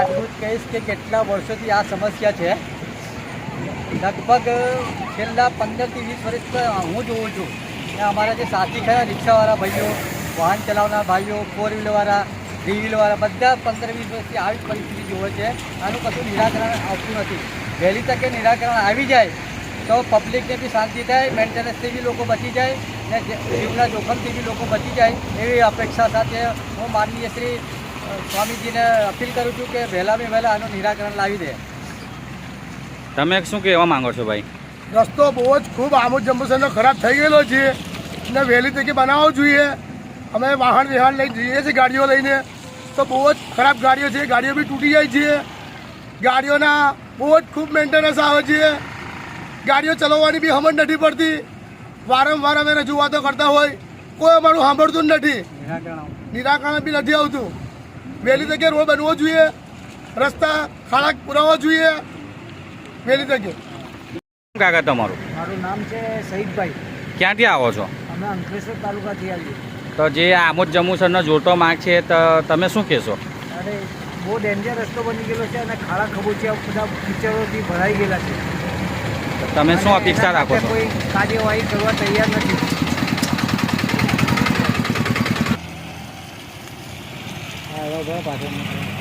આટલું કહીશ કે કેટલા વર્ષોથી આ સમસ્યા છે. લગભગ છેલ્લા પંદરથી વીસ વર્ષ હું જોઉં છું કે અમારા જે સાથી ખરા રિક્ષાવાળા ભાઈઓ, વાહન ચલાવનાર ભાઈઓ ફોર વ્હીલરવાળા થ્રી વ્હીલરવાળા બધા પંદર વીસ વર્ષથી આવી પરિસ્થિતિ જોવે છે. આનું કશું નિરાકરણ આવતું નથી. વહેલી તકે નિરાકરણ આવી જાય તો પબ્લિકને બી શાંતિ થાય મેન્ટેનન્સથી બી લોકો બચી જાય ને જીવના જોખમથી બી લોકો બચી જાય એવી અપેક્ષા સાથે હું માનનીય શ્રી સ્વામીજીને અપીલ કરું છું કે વહેલામાં વહેલા આનું નિરાકરણ લાવી દે. તમે શું કહેવા માંગો છો ભાઈ? રસ્તો બહુ જ ખૂબ આમોદ જંબુસરનો ખરાબ થઈ ગયેલો છે. ને વહેલી તકે બનાવવો જોઈએ. અમે વાહન વ્યવહાર લઈને જઈએ છીએ ગાડીઓ લઈને. તો બહુ જ ખરાબ ગાડીઓ છે ગાડીઓ બી તૂટી જાય છે. ગાડીઓના બહુ જ ખૂબ મેન્ટેનન્સ આવે છે. ગાડીઓ ચલાવવાની બી સમજ નથી પડતી. વારંવાર અમે રજૂઆતો કરતા હોય. કોઈ અમારું સાંભળતું જ નથી. નિરાકરણ બી નથી આવતું. વહેલી તકે રોડ બનવો જોઈએ રસ્તા ખાડા પુરાવવા જોઈએ. વહેલી તકે શું કાકા તમારું? મારું નામ છે સહીદભાઈ ક્યાંથી આવો છો? અમે અંકલેશ્વર તાલુકાથી આવીએ. તો જે આમોદ જમુસરનો જોટો માર્ગ છે તો તમે શું કહેશો? અરે બહુ ડેન્જર રસ્તો બની ગયેલો છે અને ખાડા ખબોચિયા બધા કિચડોથી ભરાઈ ગયેલા છે. તો તમે શું અપેક્ષા રાખો છો? કોઈ કાર્યવાહી કરવા તૈયાર નથી. 要不 thể.